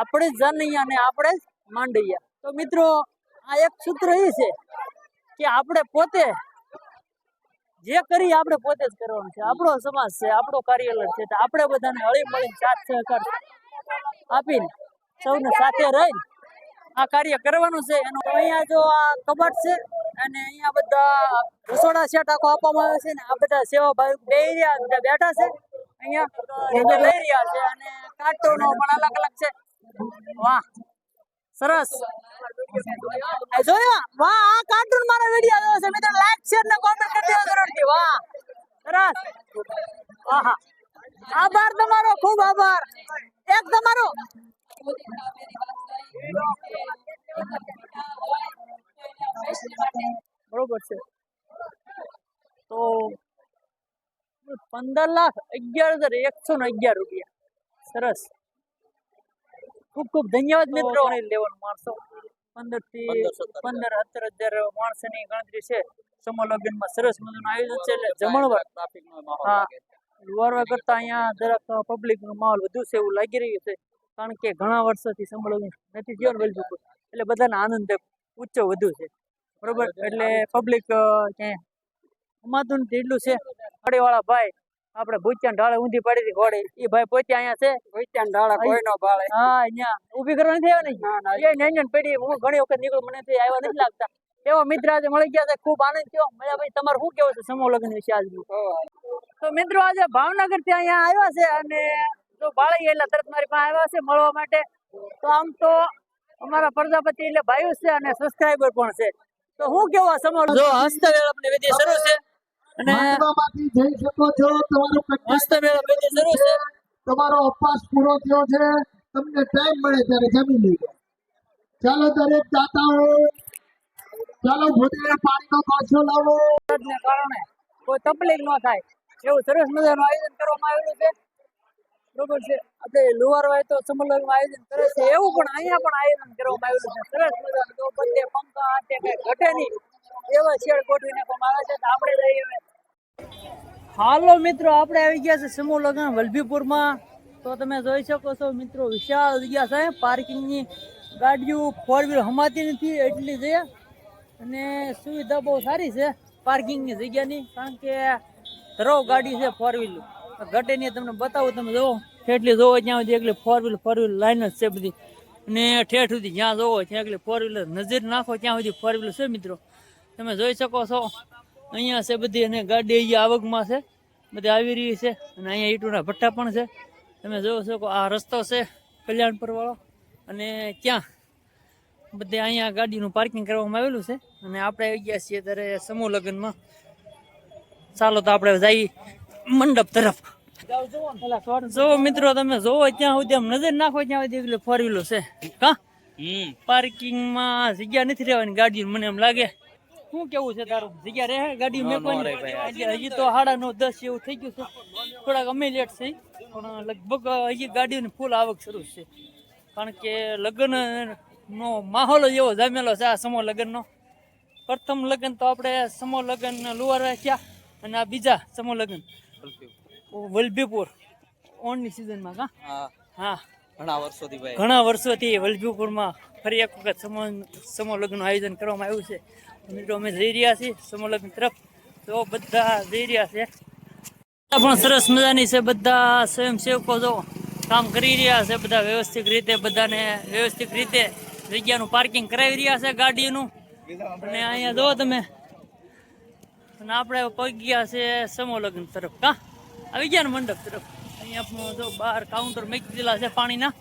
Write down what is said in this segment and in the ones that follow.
આપણે જનૈયા અને આપણે માંડૈયા તો મિત્રો, આ એક સૂત્ર એ છે કે આપણે પોતે જે કરી આપણે પોતે જ કરવાનું છે. આપણો સમાજ છે, આપણો કાર્યાલય છે આપણે બધાને હળી મળીને સાથ સહકાર આપીને સૌને સાથે રહીને આ કાર્ય કરવાનું છે. એનું અહીંયા જો આ કબાટ છે અને અહીંયા બધા રસોડા સેટ આખો આપવામાં આવે છે ને, આ બધા સેવા ભાઈ બે રહ્યા, બધા બેઠા છે. અહીંયા લઈ રહ્યા છે અને કાર્ટૂનો પણ અલગ અલગ છે. વાહ. સરસ. જોયો? વાહ, આ કાર્ટૂન મારો વિડિયો જોયો છે. મિત્રો લાઈક શેર ને કોમેન્ટ કરી દેજો જરૂરથી વાહ. સરસ. આહા. આભાર તમારો. ખૂબ આભાર. એક તમારો. બરોબર છે. તો પંદર લાખ અગિયાર હજાર એકસો ને અગિયાર રૂપિયા. સરસ. ખૂબ ખૂબ ધન્યવાદ મિત્રો. લેવાનું માણસો. પંદરથી પંદર સત્તર હજાર. માણસોની ગણતરી છે. સમૂહ લગ્નમાં સરસ મજાનું આયોજન છે એટલે જમણવાર. હા. લુવારવા કરતા અહીંયા જરાક પબ્લિક નો માહોલ વધુ છે એવું લાગી રહ્યું છે. કારણ કે ઘણા વર્ષોથી સમૂહ લગ્ન નથી જીવન વેલ ચૂક્યું એટલે બધાને આનંદ ઊંચો વધુ છે. બરોબર? એટલે પબ્લિક ક્યાંય અમાતું એટલું છે. ફળીવાળા ભાઈ આપણે ભૂચ્યા ઢાળે ઊંધી પડી હતી ઘોડી. એ ભાઈ પોતે અહીંયા છે. ભૂચ્યા ઢાળે કોઈ નો ભાળે. હા અહીંયા. ઊભી કરવાની થઈ ને એ પડી હું ઘણી વખત નીકળું મને થી આવ્યા નથી લાગતા. એવો મિત્ર આજે મળી ગયા છે ખૂબ આનંદ થયો. મળ્યા ભાઈ તમારું શું કેવું છે સમૂહ લગ્ન વિશે આજ તો મિત્રો આજે ભાવનગરથી અહીંયા આવ્યા છે અને જો બાળી એટલે તરત મારી પાસે આવ્યા છે મળવા માટે. તો આમ તો અમારા પ્રજાપતિ એટલે ભાઈઓ છે અને સબસ્ક્રાઇબર પણ છે. તો હું કેવો આ સમૂહ જો હસ્તમેળાપની વિધિ શરૂ છે. જઈ શકો છો તમારો અપવાસ પૂરો થયો છે તમને ટાઈમ મળે ત્યારે જમી લેજો ચાલો દરેક દાતાઓ ચાલો ભૂતળે પાણીનો પાછો લાવો. ને કારણે કોઈ તકલીફ ન થાય. એવું સરસ મજાનું આયોજન કરવામાં આવેલું છે. બરોબર છે. આપણે લુવારવાય તો સમલગ્ન આયોજન કરે છે. એવું પણ અહીંયા પણ આયોજન કરવામાં આવેલું છે. સરસ મજાનું. બધે પંખા હાથે કઈ ઘટે નહીં એવા શેડ ગોઠવી નાખવામાં આવે છે. આપણે હવે. હાલો મિત્રો, આપણે આવી ગયા છે સમૂહ લગ્ન વલભીપુરમાં. તો તમે જોઈ શકો છો મિત્રો, વિશાળ જગ્યા છે. પાર્કિંગની ગાડીઓ ફોર વ્હીલ હમાતી નથી, એટલી છે. અને સુવિધા બહુ સારી છે પાર્કિંગની જગ્યાની, કારણ કે ધરો ગાડી છે ફોર વ્હીલ ઘટેની તમને બતાવું, તમે જોવો. એટલી જોવો ત્યાં સુધી, એકલી four wheel four wheel line જ છે બધી. અને ઠેઠ સુધી જ્યાં જોવો, ત્યાં એકલી ફોર વ્હીલર નજર નાખો, ત્યાં સુધી ફોર વ્હીલર છે મિત્રો. તમે જોઈ શકો છો. અહીંયા છે બધી અને ગાડી અહીંયા આવકમાં છે. બધી આવી રહી છે અને અહીંયા ઈંટોના ભઠ્ઠા પણ છે. તમે જોવો છો કે આ રસ્તો છે કલ્યાણપુર વાળો. અને ત્યાં બધે અહીંયા ગાડીનું પાર્કિંગ કરવામાં આવેલું છે. અને આપણે આવી ગયા છીએ ત્યારે સમૂહ લગ્નમાં. ચાલો તો આપણે જઈએ મંડપ તરફ. જો મિત્રો તમે જોવો ત્યાં સુધી આમ નજર નાખો ત્યાં સુધી એટલે ફોર વ્હીલર છે. કા પાર્કિંગમાં જગ્યા નથી રહેવાની ગાડી મને એમ લાગે. શું કેવું છે તારું? જગ્યા રહે ગાડી મેકવાની? હજી હજી તો સાડા નવ દસ એવું થઈ ગયું છે. થોડાક અમે લેટ થઈ પણ લગભગ હજી ગાડીની ફૂલ આવક શરૂ છે. કારણ કે લગ્ન નો માહોલ જ એવો જામેલો છે આ સમો લગ્નનો. પ્રથમ લગ્ન તો આપણે સમો લગ્ન લુવાર રાખ્યા અને આ બીજા સમો લગ્ન. વલભીપુર. ઓનની સિઝનમાં હા. હા. ઘણા વર્ષોથી ભાઈ. ઘણા વર્ષોથી વલભીપુરમાં ફરી એક વખત સમો સમો લગ્નનું આયોજન કરવામાં આવ્યું છે. મિત્રો અમે જઈ રહ્યા છીએ સમૂહ તરફ, તો બધા જઈ રહ્યા છે. પણ સરસ મજાની છે બધા સ્વયંસેવકો જો કામ કરી રહ્યા છે, બધા વ્યવસ્થિત રીતે, બધાને વ્યવસ્થિત રીતે જગ્યાનું પાર્કિંગ કરાવી રહ્યા છે ગાડીનું. અને અહીંયા જુઓ તમે, અને આપણે પગ ગયા છે સમોલગ્ન તરફ કા આવી ગયા ને મંડપ તરફ? અહીંયા જો બહાર કાઉન્ટર મૂકી દીધેલા છે પાણીના.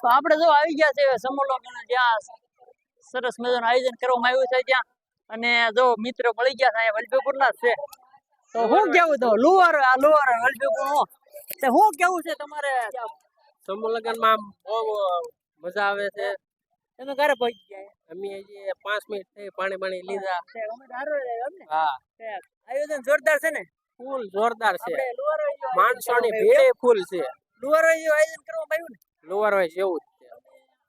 તો આપણે જો આવી ગયા છે સમોલગ્ન જ્યાં સરસ મજાનું આયોજન કરવામાં આવ્યું છે ત્યાં. અને જો મિત્રો મળી ગયા છે અહીંયા વલભીપુરના જ છે. તો શું કેવું તો લુવાર આ લુવાર વલભીપુરનું તે શું કેવું છે તમારે? સમૂહમાં બહુ મજા આવે છે. તમે ક્યારે પહોંચી ગયા? અમે હજી પાંચ મિનિટ થઈ પાણી પાણી લીધા. ને? હા. આયોજન જોરદાર છે ને? ફૂલ જોરદાર છે. માણસો માણસોની ભીડે ફૂલ છે. લુવાર આયોજન કરવામાં આવ્યું ને? લુવાર હોય જેવું જ છે.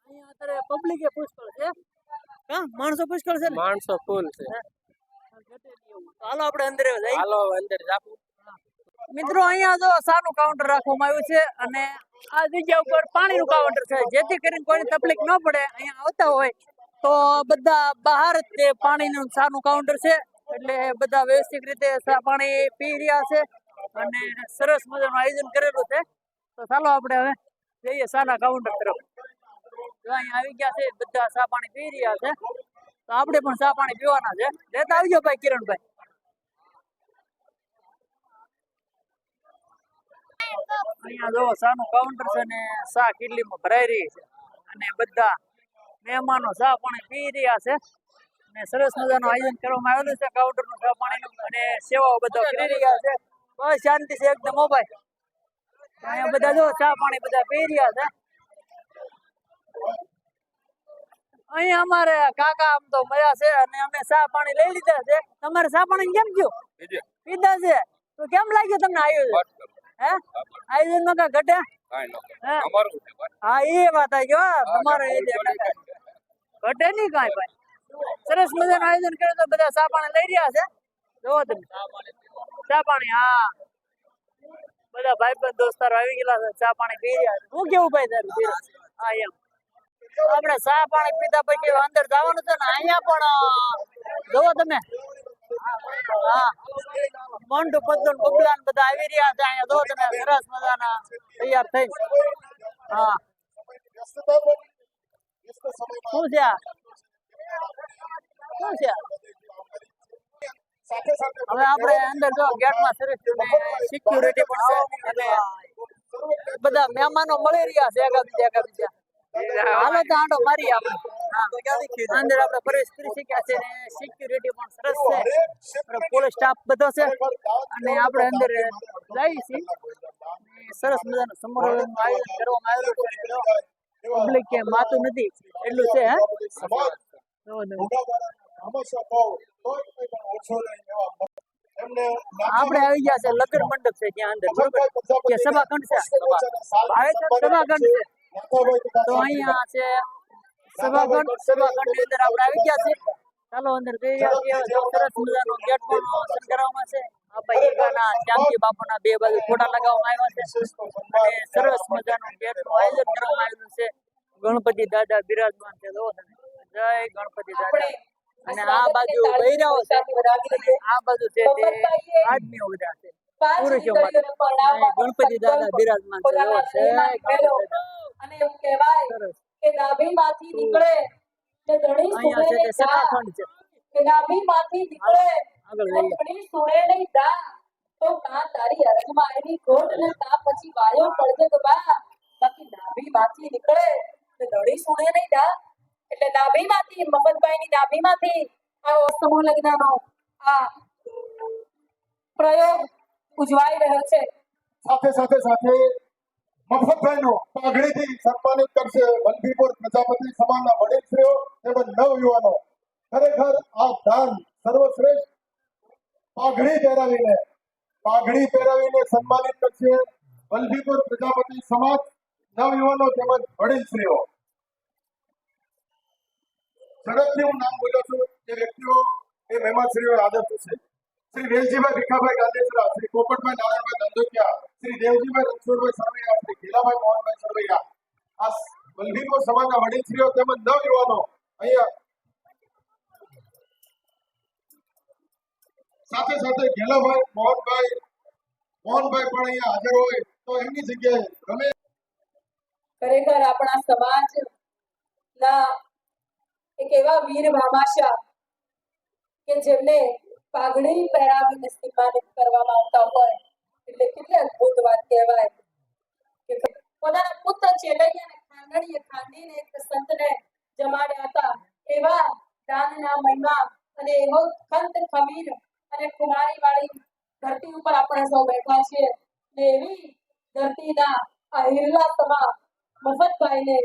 અહીંયા અત્યારે પબ્લિકે પુષ્કળ છે. હા માણસો પુષ્કળ છે માણસો ફૂલ છે. હાલો આપણે અંદર જઈએ. હાલો અંદર જાપુ મિત્રો અહીંયા જો સાનું કાઉન્ટર રાખવામાં આવ્યું છે અને આ જગ્યા ઉપર પાણીનું કાઉન્ટર છે. જેથી કરીને કોઈને તકલીફ ન પડે અહીંયા આવતા હોય તો બધા બહાર જ તે પાણીનું સાનું કાઉન્ટર છે. એટલે બધા વ્યવસ્થિત રીતે પાણી પી રહ્યા છે અને સરસ મજાનું આયોજન કરેલું છે. તો ચાલો આપણે હવે જઈએ સાના કાઉન્ટર તરફ. અહીંયા આવી ગયા છે, બધા ચા પાણી પી રહ્યા છે. તો આપણે પણ ચા પાણી પીવાના છે. લેતા આવજો ભાઈ કિરણભાઈ. અહીંયા જો સાનું કાઉન્ટર છે ને ચા કિડલીમાં ભરાઈ રહી છે. અને બધા મહેમાનો ચા પાણી પી રહ્યા છે. અને સરસ મજાનું આયોજન કરવામાં આવેલું છે કાઉન્ટરનું ચા પાણીનું. અને સેવાઓ બધા કરી રહ્યા છે. બસ શાંતિ છે એકદમ ભાઈ. અહીંયા બધા જો ચા પાણી બધા પી રહ્યા છે. અહીંયા અમારે કાકા આમ તો મજા છે અને અમે ચા પાણી લઈ લીધા છે. તમારે ચા પાણી કેમ થયું? પીધા. છે. તો કેમ લાગ્યું તમને આયોજન? હે? આયોજન નો કા ઘટે? હા? એ વાત. આવી ગયો તમારે ઘટે. નહીં કાંઈ ભાઈ સરસ મજાનું આયોજન કર્યું તો બધા ચા પાણી લઈ રહ્યા છે. જોવો તમે. ચા પાણી હા. બધા ભાઈ દોસ્તારો આવી ગયેલા છે ચા પાણી પી રહ્યા છે. હું કેવું ભાઈ તારું? હા એમ. આપણે ચા પાણી પીધા પછી અંદર જવાનું છે ને, અહીંયા પણ જોવો તમે. હા. ને બધા આવી રહ્યા છે અહીંયા. તમે શું છે શું છે હવે આપણે અંદર જો ગેટમાં સરસ સિક્યુરિટી પણ બધા મહેમાનો મળી રહ્યા છે એકા બીજા એકા બીજા હાલો તો આંટો મારી આપણે અંદર આપણે પ્રવેશ કરી શક્યા છે ને સિક્યુરિટી પણ સરસ છે. પોલીસ સ્ટાફ બધો છે. અને આપણે અંદર જઈએ છીએ. સરસ મજાનું સમારોહનું આયોજન કરવામાં આવેલું છે. પબ્લિક કે માતું નથી એટલું છે હે? આપણે આવી ગયા છે લગ્ન મંડપ છે ત્યાં અંદર બરોબર? કે સભાખંડ છે. સભા છે. છે. તો અહીંયા છે સભાખંડ સભાખંડની અંદર આપણે આવી ગયા છે ચાલો અંદર જઈ રહ્યા સરસ મજાનો ગેટ પણ શણગારવામાં છે. આપણા ઈરગાના શ્યામજી બાપુના બે બાજુ ફોટા લગાવવામાં આવ્યા છે. અને સરસ મજાનું ગેટનું આયોજન કરવામાં આવ્યું છે. ગણપતિ દાદા બિરાજમાન છે. તમે જય ગણપતિ દાદા. અને આ બાજુ બૈરાઓ છે. આ બાજુ છે તે આદમીઓ બધા છે. પુરુષો માટે. ગણપતિ દાદા બિરાજમાન છે. જય ગણપતિ. અને એવું કહેવાય કે નાભીમાંથી નીકળે તે ધણી સુરે ને સુણે નહીં દા. કે નાભીમાંથી નીકળે ધણી સુરે ને દા. તો કા તારી અરજમાં આવેલી ખોટ ને તા પછી વાયો પડજે તો બા બાકી નાભીમાંથી નીકળે તે ધણી સુરે ને દા. એટલે નાભીમાંથી મફતભાઈની નાભીમાંથી આ સમૂહ લગ્નનો આ પ્રયોગ ઉજવાઈ રહ્યો છે સાથે સાથે સાથે મફતભાઈનો પાઘડીથી પહેરાવીને સન્માનિત કરશે વલભીપુર પ્રજાપતિ સમાજ, નવયુવાનો તેમજ વડીલશ્રીઓ. ઝડપથી હું નામ બોલું છું એ વ્યક્તિઓ, એ મહેમાનશ્રીઓ થશે શ્રી રેલજીભાઈ ભીખાભાઈ ગાંધેસરા શ્રી પોપટભાઈ નારાયણભાઈ ધંધોકિયા શ્રી દેવજીભાઈ રણછોડભાઈ સરવૈયા શ્રી ઘેલાભાઈ મોહનભાઈ સરવૈયા. આ વલભીપુર સમાજના વડીલશ્રીઓ તેમજ નવ યુવાનો અહીંયા સાથે સાથે ઘેલાભાઈ, મોહનભાઈ મોહનભાઈ પણ અહીંયા હાજર હોય, તો એમની જગ્યાએ ગમે ખરેખર આપણા સમાજ ના એક એવા વીર ભામાશા કે જેમને પાઘડી પહેરાવીને સન્માનિત કરવામાં આવતા હોય, એટલે કેટલી અદભુત વાત કહેવાય. પોતાના પુત્ર ચેલૈયાને ખાંડણીએ ખાંડીને એક સંતને જમાડ્યા હતા. એવા દાનના મહિમા અને એવો ખંત ખમીર અને કુમારી વાળી ધરતી ઉપર આપણે સૌ બેઠા છીએ. ને એવી ધરતીના આ હિરલા સમા મફતભાઈને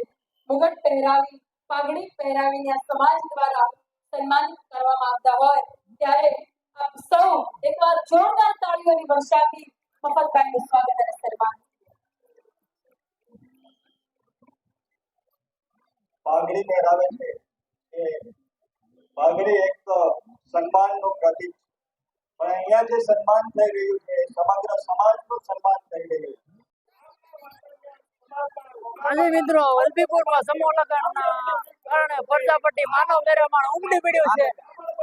મુગટ પહેરાવી, પાઘડી પહેરાવીને આ સમાજ દ્વારા સન્માનિત કરવામાં આવતા હોય, ત્યારે સૌ એકવાર જોરદાર તાળીઓની વર્ષાથી મફતભાઈનું સ્વાગત અને સન્માન. પાઘડી પહેરાવે છે. એ પાઘડી એક સન્માનનું પ્રતીક પણ અહીંયા જે સન્માન થઈ રહ્યું છે સમગ્ર સમાજનું સન્માન થઈ રહ્યું છે. આજે મિત્રો વલભીપુરમાં સમૂહ લગ્નના કારણે પ્રજાપતિ માનવ મેરામણ ઉમડી પડ્યું છે.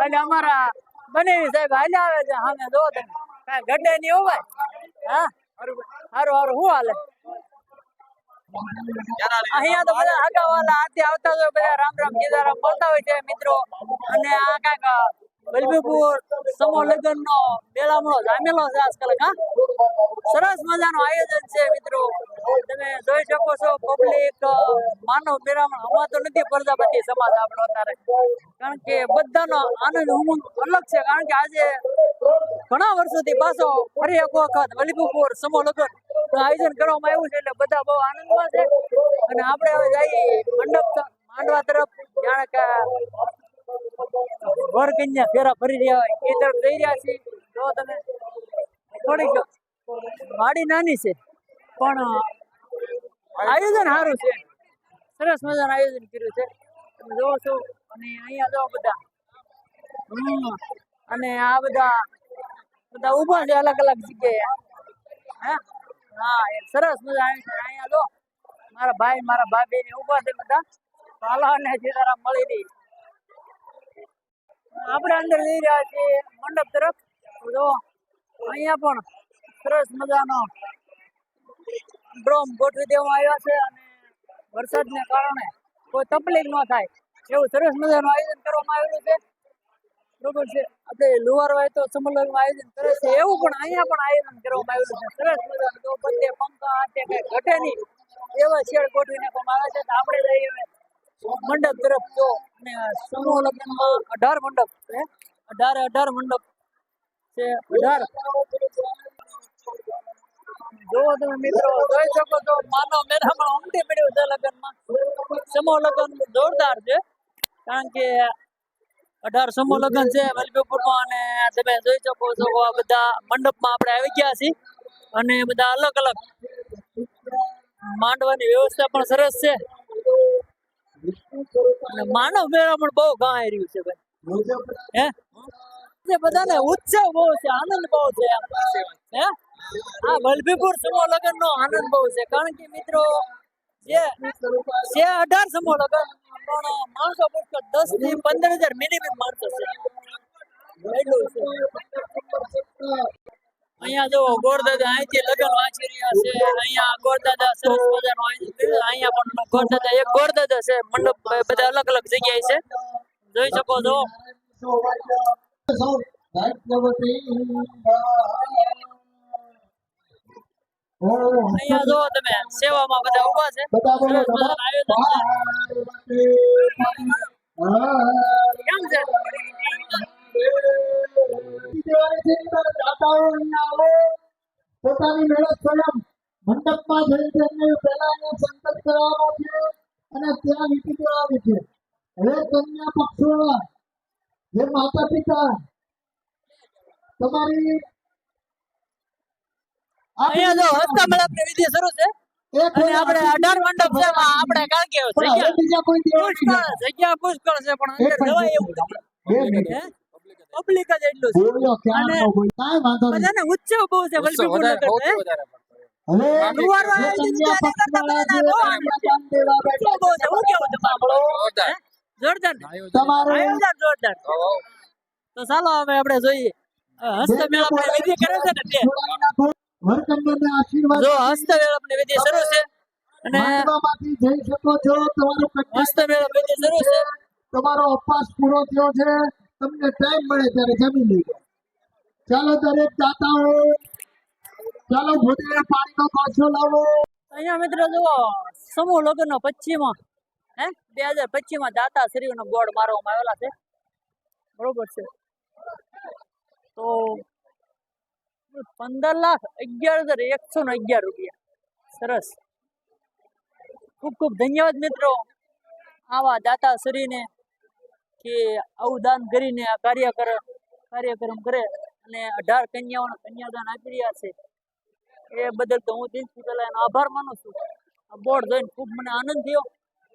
અને અમારા બનેવી સાહેબ, હાલે આવે છે સામે જો તમે. કાંઈ ગડે નહીં હો હા? હારું હારું શું હાલે? અહીંયા તો બધા હગાવાલા હાથે આવતા બધા રામ રામ સીતારામ બોલતા હોય છે મિત્રો. અને આ કાંઈક વલભીપુર સમો લગ્ન નો મેળામણો જામેલો છે આજકાલ હા? સરસ મજાનું આયોજન છે મિત્રો. તમે જોઈ શકો છો પબ્લિક માનવ મેળામણ. હમણાં તો નથી પ્રજાપતિ સમાજ આપણો અત્યારે. કારણ કે બધાનો આનંદ ઉમંગ અલગ છે. કારણ કે આજે ઘણા વર્ષોથી પાછો ફરી એક વખત વલીપુર સમો લગ્ન આયોજન કરવામાં આવ્યું છે. એટલે બધા બહુ આનંદમાં છે. અને આપણે હવે જઈએ મંડપ માંડવા તરફ. જાણે કન્યા ફેરા ફરી રહ્યા હોય એ તરફ જઈ રહ્યા છે જો તમે થોડીક વાડી નાની છે, પણ આયોજન સારું છે. સરસ મજાનું આયોજન કર્યું છે. તમે જોવો છો, અને અહીંયા જો બધા અને આ બધા બધા ઊભા છે અલગ અલગ જગ્યાએ. હા? હા એક સરસ મજા છે. અહીંયા જો, મારા ભાઈ મારા ભાભી ને ઊભા છે બધા. ચાલો અને સીતારામ મળી રહી. આપણે અંદર જઈ રહ્યા છીએ મંડપ તરફ. જો, અહીંયા પણ સરસ મજાનો ડ્રોમ ગોઠવી દેવામાં આવ્યા છે અને વરસાદને કારણે કોઈ તકલીફ ન થાય. એવું સરસ મજાનું આયોજન કરવામાં આવેલું છે. બરોબર છે. આપણે લુવાર હોય તો સમુલગ્નમાં આયોજન કરે છે. એવું પણ અહીંયા પણ આયોજન કરવામાં આવેલું છે. સરસ મજાનું બધે પંખા, હાથે કઈ ઘટે નહીં. એવા શેડ ગોઠવી નાખવામાં આવે છે. આપણે જઈએ મંડપ તરફ જો અને સમૂહ લગ્નમાં અઢાર મંડપ છે. અઢાર અઢાર મંડપ છે. અઢાર. જો તમે મિત્રો, જોઈ શકો છો માનવ મેળામાં ઉમટી પડ્યું છે લગ્નમાં સમૂહ લગ્ન જોરદાર છે, કારણ કે અઢાર સમૂહ લગ્ન છે વલ્લભીપુરમાં અને તમે જોઈ શકો છો આ બધા મંડપમાં આપણે આવી ગયા છીએ. અને બધા અલગ અલગ માંડવાની વ્યવસ્થા પણ સરસ છે. માનવ મેળા પણ બહુ ગાય રહ્યું છે ભાઈ. હે? બધાને ઉત્સવ બહુ છે આનંદ બહુ છે હે? હા વલભીપુર સમૂહ લગ્ન નો આનંદ બહુ છે કારણ કે મિત્રો જે છે અઢાર સમૂહ લગ્ન પણ માણસો પુષ્કળ દસથી પંદર હજાર મિનિમમ માણસો છે. એટલું છે. અહીંયા જો ગોરદાદા અહીંથી લગ્ન વાંચી રહ્યા છે. અહીંયા ગોરદાદા સરસ મજાનું આયોજન કર્યું છે. અહીંયા પણ ગોરદાદા એક ગોરદાદા છે. મંડપ બધા અલગ અલગ જગ્યાએ છે. જોઈ શકો છો. અહીંયા જો તમે સેવામાં બધા ઊભા છે. સરસ મજાનું આયોજન છે. કેમ છે? પોતાની મહેનત સ્વયં મંડપમાં જઈ તેમને પહેલા અહીંયા સંતત કરાવવાનો છે અને ત્યાં નીતિ કરાવવાની છે હવે કન્યા પક્ષોના જે માતા પિતા તમારી અહીંયા જો હસ્તા પ્રવિધિ વિધિ શરૂ છે આપણે અઢાર મંડપ છે. આપણે કારણ કે જગ્યા પુષ્કળ છે પણ અંદર જવાય એવું પબ્લિક જ એટલું છે. બોલ્યો ક્યાં અને નો બોલ્યો? વાંધો નહીં. બધાને ઉત્સવ બહુ છે વલભી નગર હે હવે લુવાર વાળા જે જે કન્યા કન્યા પક્ષવાળા પક્ષવાળા જે બહુ કન્યાદાન દેવા ઉત્સવ બેઠા બહુ છે. હું કેવું તમારું હે? જોરદાર. જોરદાર. તો ચાલો હવે આપણે જોઈએ. હસ્ત મેળાપની વિધિ કરે છે ને તે જો વિધિ શરૂ છે. અને માંડવામાંથી જઈ શકો છો. તમારું કન્યા વિધિ શરૂ છે. તમારો અપવાસ પૂરો થયો છે. તમને ટાઈમ મળે ત્યારે જમી લેજો. ચાલો દરેક દાતાઓ ચાલો ભૂદેવ પાણીનો પાછો લાવો. અહીંયા મિત્રો જુઓ, સમૂહ લગ્ન નો પશ્ચિમમાં હે? બે હજાર પચીસમાં દાતા શ્રી નો બોર્ડ મારવામાં આવેલા છે. બરોબર છે. તો પંદર લાખ અગિયાર હજાર એકસો ને અગિયાર રૂપિયા. સરસ. ખૂબ ખૂબ ધન્યવાદ મિત્રો. આવા દાતા શ્રીને કે આવું દાન કરીને આ કાર્ય કાર્યક્રમ કરે અને અઢાર કન્યાઓને કન્યાદાન આપી રહ્યા છે. એ બદલ તો હું દિલથી પહેલા એનો આભાર માનું છું. આ બોર્ડ જોઈને ખૂબ મને આનંદ થયો.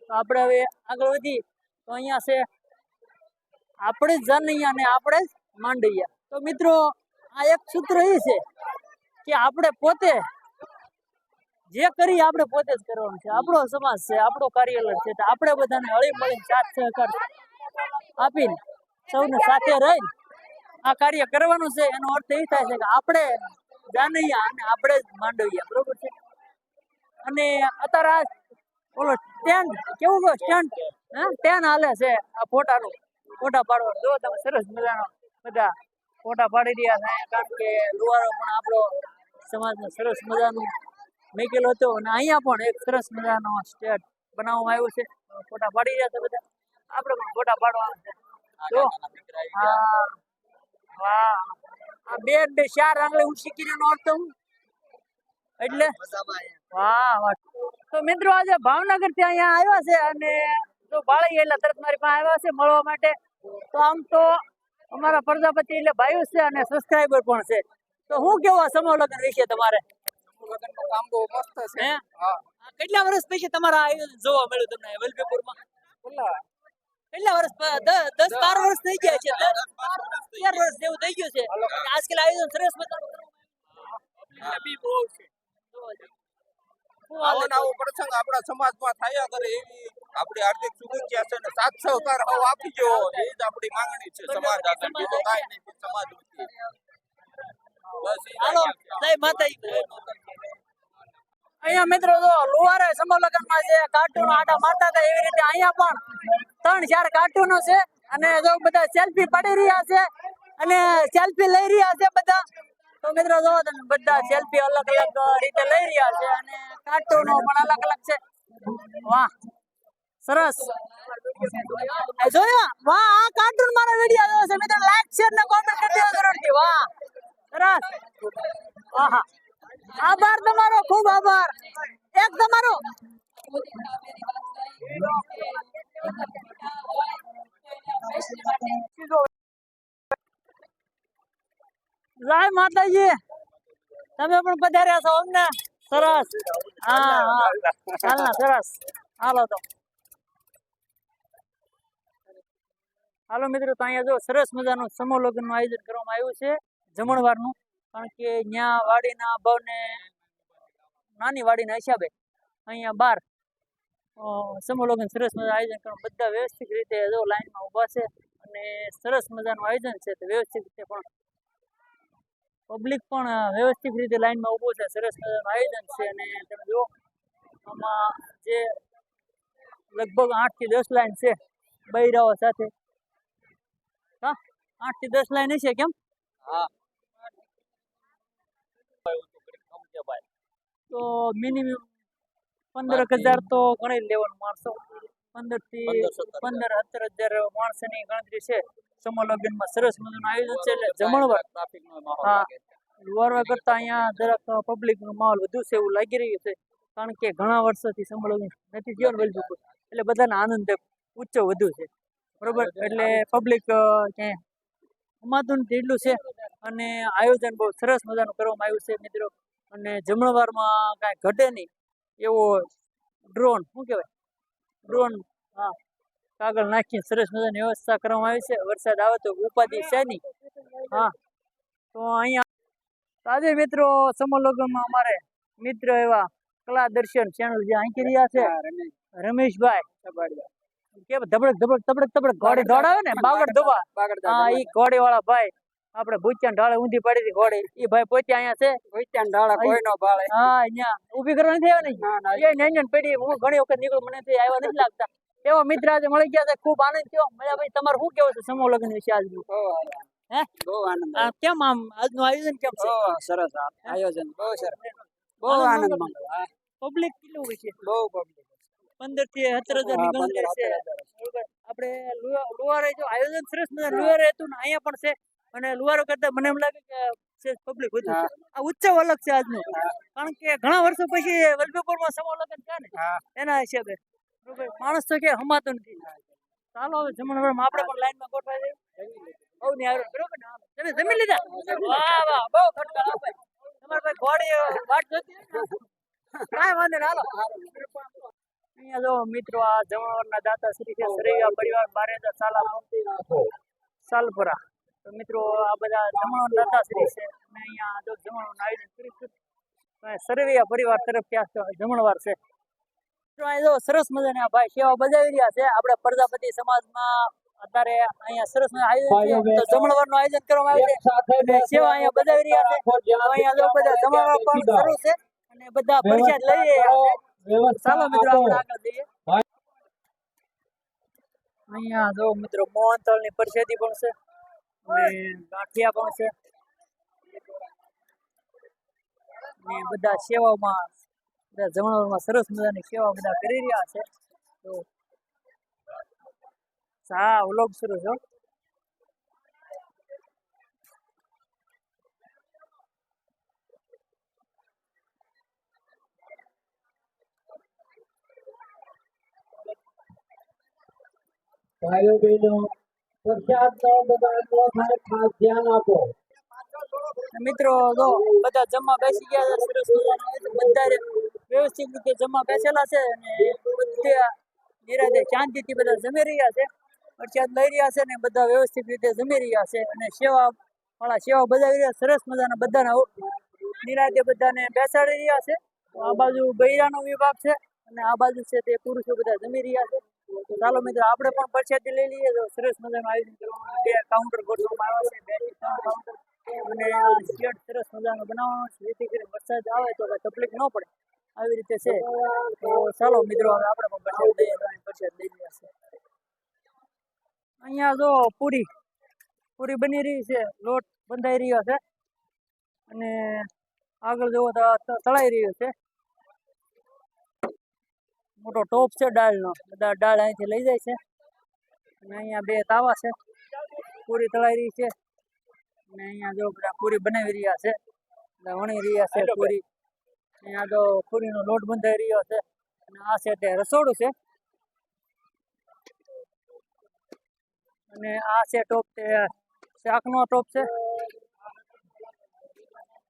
તો આપણે હવે આગળ વધી. તો અહીંયા છે આપણે જ જાનૈયા ને આપણે જ માંડૈયા. તો મિત્રો, આ એક સૂત્ર એ છે કે આપણે પોતે જે કરી આપણે પોતે જ કરવાનું છે. આપણો સમાજ છે, આપણો કાર્યાલય છે. તો આપણે બધાને હળી મળીને સાથ સહકાર આપીને સૌને સાથે રહીને આ કાર્ય કરવાનું છે. એનો અર્થ એ થાય છે કે આપણે જાનૈયા અને આપણે જ માંડવીયા, બરોબર છે? અને અત્યારે આ ઓલો સ્ટેન્ડ કેવું સ્ટેન્ડ સ્ટેન્ડ હાલે છે આ ફોટાનું. ફોટા પાડવાનું. જો તમે સરસ મજાનો બધા ફોટા પાડી રહ્યા છે, કારણ કે લુવારો પણ આપણો સમાજનો સરસ મજાનું મેકેલો હતો. અને અહીંયા પણ એક સરસ મજાનો સ્ટેટ બનાવવામાં આવ્યો છે. ફોટા પાડી રહ્યા છે બધા. આપણે પણ ફોટા પાડવા જો. હા. વાહ. આ બે બે ચાર આંગળે ઊંચી કરીને અર્થ હું. એટલે? વાહ વાહ. તો મિત્રો આજે ભાવનગરથી અહીંયા આવ્યા છે અને જો બાળી એટલે તરત મારી પાસે આવ્યા છે મળવા માટે તો આમ તો અમારા પ્રજાપતિ એટલે ભાઈઓ છે અને સબસ્ક્રાઈબર પણ છે. તો હું કેવું આ સમૂહ લગ્ન વિશે તમારે? કામ બહુ મસ્ત હે? કેટલા વર્ષ પછી તમારા આયોજન જોવા મળ્યું તમને વલભીપુરમાં? કેટલા વર્ષ દસ બાર વર્ષ થઈ ગયા છે. અગિયાર વર્ષ જેવું થઈ ગયું છે. આજકાલ આયોજન સરસ મજાનું છે. જોવા જેવું. આવો પ્રસંગ આપણા સમાજમાં થયા કરે એવી આપણી હાર્દિક શુભેચ્છા છે અને સાથ સહકાર હવ આપી જો એ જ આપણી માંગણી છે સમાજ આગળ બીજું કાંઈ નહીં સમાજ બસ ઈ જ હાલો અહીંયા જય માતાજી. અહીંયા મિત્રો જો લુવારે સમલગનમાં જે કાર્ટૂન આટા મારતા હતા એવી રીતે અહીંયા પણ ત્રણ ચાર કાર્ટૂનો છે. અને જો બધા સેલ્ફી પડી રહ્યા છે અને સેલ્ફી લઈ રહ્યા છે બધા. તો મિત્રો જો બધા સેલ્ફી અલગ અલગ રીતે લઈ રહ્યા છે અને કાર્ટૂનો પણ અલગ અલગ છે. વાહ, સરસ. જોયા? વાહ, આ કાર્ટૂન મારો વીડિયો છે. મિત્રો લાઈક શેર ને કોમેન્ટ કરી દેજો જરૂરથી. વાહ, સરસ. આહા. આભાર તમારો, ખૂબ આભાર. એક તમારો. જય માતાજી. તમે પણ પધાર્યા છો અમને? સરસ. હા હા. સરસ. હાલો તો. હાલો મિત્રો, તો અહીંયા જો સરસ મજાનું સમૂહ લગ્નનું આયોજન કરવામાં આવ્યું છે જમણવારનું. કારણ કે ત્યાં વાડીના ભાવને નાની વાડીના હિસાબે અહીંયા બાર સમૂહ લગ્ન સરસ મજા આયોજન કરવા બધા વ્યવસ્થિત રીતે જો લાઈનમાં ઊભા છે અને સરસ મજાનું આયોજન છે તો વ્યવસ્થિત રીતે પણ પબ્લિક પણ વ્યવસ્થિત રીતે લાઈનમાં ઊભું છે, સરસ મજાનું આયોજન છે અને તમે જુઓ, આમાં જે લગભગ આઠથી દસ લાઈન છે બૈરાઓ સાથે. હા આઠથી દસ લાઈન હશે કેમ? તો મિનિમમ પંદર હજાર તો ગણી લેવાનું માણસો. પંદરથી પંદર સત્તર હજાર માણસોની ગણતરી છે. સમૂહ લગ્નમાં સરસ મજાનું આયોજન છે એટલે જમણવાર હા. વારવા કરતા અહીંયા જરાક પબ્લિક નો માહોલ વધુ છે એવું લાગી રહ્યું છે. કારણ કે ઘણા વર્ષોથી સમૂહ લગ્ન નથી થયો ને એટલે બધાને આનંદ ઉચ્ચ વધુ છે. બરોબર? એટલે પબ્લિક ક્યાંય અમાતું એટલું છે. અને આયોજન બહુ સરસ મજાનું કરવામાં આવ્યું છે મિત્રો. અને જમણવારમાં કાંઈ ઘટે નહીં. એવો ડ્રોન શું કહેવાય? ડ્રોન હા. કાગળ નાખીને સરસ મજાની વ્યવસ્થા કરવામાં આવી છે. વરસાદ આવે તો ઉપાધિ છે નહીં. હા. તો અહીંયા આજે મિત્રો સમલગ્નમાં અમારે મિત્ર એવા કલા દર્શન ચેનલ જે આંકી રહ્યા છે. રમેશભાઈ. કે ધબડક ધબડક ધબડક ધબડક. ઘોડી દોડાવે ને? બાગડ દોવા હા એ ઘોડી વાળા ભાઈ. આપણે ભૂચ્યા ઢાળે ઊંધી પડી હતી ઘોડી. એ ભાઈ પોતે અહીંયા છે. ભૂચ્યા ઢાળે કોઈ નો ભાળે. હા અહીંયા. ઊભી કરવા નથી આવ્યા ને એ નૈનન પડી હું ઘણી વખત નીકળું મને તે આવ્યા નથી લાગતા. એવા મિત્ર આજે મળી ગયા છે ખૂબ આનંદ થયો. મજા ભાઈ તમારે શું કેવું છે સમૂહ લગ્ન વિશે આજનું? હે? બહુ આનંદ. કેમ આમ આજનું આયોજન કેમ છે? સરસ આયોજન. બહુ સરસ. બહુ આનંદ પબ્લિક કેટલું હોય છે? બહુ પબ્લિક પંદરથી સત્તર હજારની ગણતરી છે. આપણે લુવા- લુવારે જો આયોજન સરસ મજાનું. લુવારે હતું ને અહીંયા પણ છે. અને લુવારો કરતા મને એમ લાગે કે પબ્લિક વધુ આ ઉત્સવ અલગ છે આજનો. કારણ કે ઘણા વર્ષો પછી વલભીપુરમાં સમૂહ લગ્ન છે ને. એના હિસાબે. બરોબર? માણસ તો કે હમાતો નથી. ચાલો હવે જમણવારમાં આપણે પણ લાઈનમાં ગોઠવાઈ જઈએ બહુ ની આવ્યો બરોબર ને? તમે જમી લીધા? વાહ વાહ. બહુ ખટકા હો તમારે ભાઈ ઘોડી વાટ જોતી કાંઈ વાંધો નહીં. હાલો. અહીંયા જો મિત્રો આ જમણવારના દાતા શ્રી છે. સરૈયા પરિવાર બારેજા સાલા સાલપરા. તો મિત્રો આ બધા જમણો દાતાશ્રી છે. અને અહીંયા જો જમણનું આયોજન અને સરવૈયા પરિવાર તરફથી આ જમણવાર છે. મિત્રો અહીં જો સરસ મજાના ભાઈ સેવા બજાવી રહ્યા છે. આપણે પ્રજાપતિ સમાજમાં અત્યારે અહીંયા સરસ આયોજન છે. તો જમણવારનું આયોજન કરવામાં આવ્યું છે સેવા અહીંયા બજાવી રહ્યા છે. અહીંયા જો બધા જમણવાર પણ શરૂ છે અને બધા પ્રસાદ લઈ રહ્યા છે. ચાલો મિત્રો આપણે આગળ જઈએ. અહીંયા જો મિત્રો મોહનથાળની પ્રસાદી પણ છે. ગાંઠિયા પણ છે. ને બધા સેવામાં, બધા જમણવારમાં સરસ મજાની સેવા બધા કરી રહ્યા છે. તો હા, વ્લોગ શરૂ છો ભાઈઓ બહેનો ધ્યાન આપો મિત્રો, જો બધા જમવા બેસી ગયા છે, સરસ બધા વ્યવસ્થિત રીતે જમવા બેસેલા છે અને બધા નિરાતે શાંતિથી બધા જમી રહ્યા છે. પ્રસાદ લઈ રહ્યા છે ને બધા વ્યવસ્થિત રીતે જમી રહ્યા છે અને સેવા વાળા સેવા બજાવી રહ્યા સરસ મજાના બધાના નિરાતે બધાને બેસાડી રહ્યા છે. આ બાજુ બૈરાનો વિભાગ છે અને આ બાજુ છે તે પુરુષો બધા જમી રહ્યા છે. તો ચાલો મિત્રો, આપણે પણ પરસેદી લઈ લઈએ. તો સરસ મજાનું આયોજન કરવાનું. બે કાઉન્ટર ગોઠવવામાં આવે છે. બે અને શેડ સરસ મજાનો બનાવવાનો છે. જેથી કરીને વરસાદ આવે તો તકલીફ ન પડે. આવી રીતે છે. તો ચાલો મિત્રો, હવે આપણે પણ પરસેદ લઈએ. તો પરસેદ લઈ લઈએ છે. અહીંયા જો પૂરી. પૂરી બની રહી છે. લોટ બંધાઈ રહ્યો છે. અને આગળ જુઓ તો, તળાઈ રહ્યો છે. મોટો ટોપ છે દાળનો બધા દાળ અહીંથી લઈ જાય છે. અને અહીંયા બે તાવા છે. પૂરી તળાઈ રહી છે. અને અહીંયા જો બધા પૂરી બનાવી રહ્યા છે. વણી રહ્યા છે પૂરી. અહીંયા તો પૂરીનો લોટ બંધાઈ રહ્યો છે. અને આ છે તે રસોડું છે. અને આ છે ટોપ તે શાકનો ટોપ છે.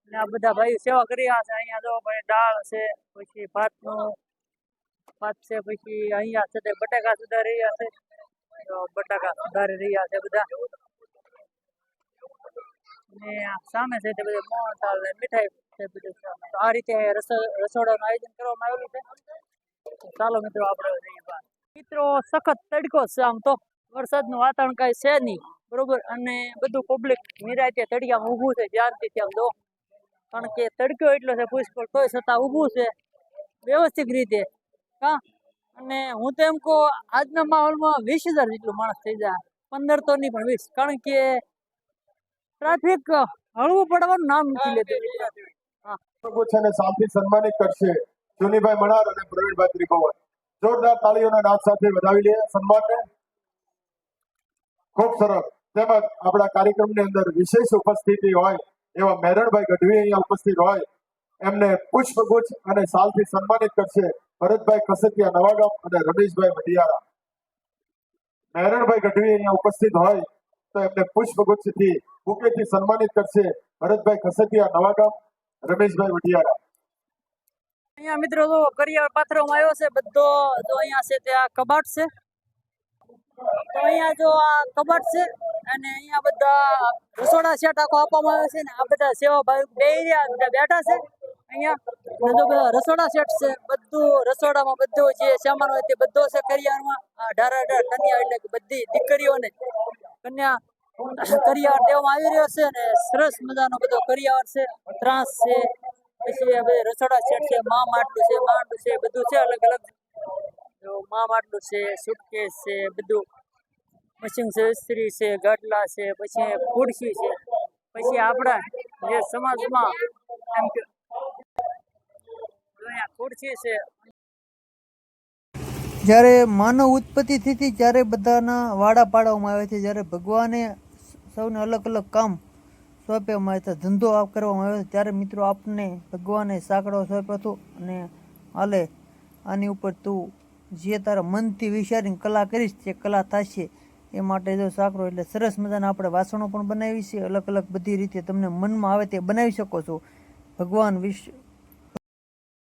અને આ બધા ભાઈ સેવા કરી રહ્યા છે. અહીંયા જો ભાઈ દાળ છે પછી ભાતનો ભાત છે, પછી અહીંયા છે તે બટાકા સુધારી રહ્યા છે. બટાકા સુધારી રહ્યા છે બધા. ને સામે છે તે બધે મોહનથાળ ને મીઠાઈ છે બધું તો આ રીતે રસો- રસોડાનું આયોજન કરવામાં આવેલું છે. ચાલો મિત્રો આપણે મિત્રો, સખત તડકો છે આમ તો. વરસાદનું વાતાવરણ કાંઈ છે નહીં. બરોબર? અને બધું પબ્લિક નિરાયતે તડિયામાં ઊભું છે. જ્યારથી ત્યાં દો કારણ કે તડકો એટલો છે પુષ્કળ તોય છતાં ઊભું છે. વ્યવસ્થિત રીતે. હા અને હું તો એમ કહું, આજના માહોલમાં વીસ હજાર જેટલું માણસ થઈ જાય. પંદર તો નહીં, પણ વીસ. કારણ કે ટ્રાફિક હળવું પડવાનું નામ નથી લેતું. પ્રભુ છે ને શાંતિ સન્માનિત કરશે. જુનીભાઈ મણાર અને પ્રવીણભાઈ ત્રિભુવન. જોરદાર તાળીઓના નાદ સાથે વધાવી લઈએ સન્માનને ખૂબ સરસ. તેમજ આપણા કાર્યક્રમની અંદર વિશેષ ઉપસ્થિતિ હોય, એવા મેરણભાઈ ગઢવી અહીંયા ઉપસ્થિત હોય, એમને પુષ્પગુચ્છ અને સાલથી સન્માનિત કરશે. ભરતભાઈ ખસતિયા નવાગામ અને રમેશભાઈ વડિયારા નારાયણભાઈ ગઢવી અહીંયા ઉપસ્થિત હોય તો એમને પુષ્પગુચ્છથી, બુકેથી સન્માનિત કરશે ભરતભાઈ ખસતિયા નવાગામ, રમેશભાઈ વડિયારા અહીંયા મિત્રો તો કરિયાવર પાથરવામાં આવ્યો છે, બધો જો અહીંયા છે તે આ કબાટ છે. તો અહીંયા જો આ કબાટ છે અને અહીંયા બધા રસોડા સેટ આખો આપવામાં આવ્યો છે ને, આ બધા સેવા ભાઈ બે રહ્યા બેઠા છે. અહીંયા રસોડા સેટ છે, બધું રસોડામાં બધું જે સામાન હોય તે બધો છે કરિયાવરમાં આ ઢારા ઢાર કન્યા એટલે કે બધી દીકરીઓને કન્યા કરિયાર દેવામાં આવી રહ્યો છે અને સરસ મજાનો બધો કરિયાર છે, ત્રાસ છે, પછી હવે રસોડા સેટ છે, મા માટલું છે, માંડું છે, બધું છે અલગ અલગ. મા માટલું છે, સુટકેસ છે, બધું. મશીન છે, ઇસ્ત્રી છે, ગાટલા છે, પછી ખુરશી છે. પછી આપણા જે સમાજમાં એમ કે જ્યારે માનવ ઉત્પત્તિ ત્યારે બધાના વાડા પાડવામાં આવે છે. જ્યારે ભગવાને સૌને અલગ અલગ કામ સોંપવામાં હતા ધંધો આપ કરવામાં હતો ત્યારે મિત્રો આપને ભગવાને સાંકળો સોંપ્યો હતો અને હાલે આની ઉપર તું જે તારા મનથી વિચારીને કલા કરીશ, તે કલા થશે. એ માટે જો સાંકળો એટલે સરસ મજાના આપણે વાસણો પણ બનાવી છે. અલગ અલગ બધી રીતે તમને મનમાં આવે તે બનાવી શકો છો. ભગવાન વિશ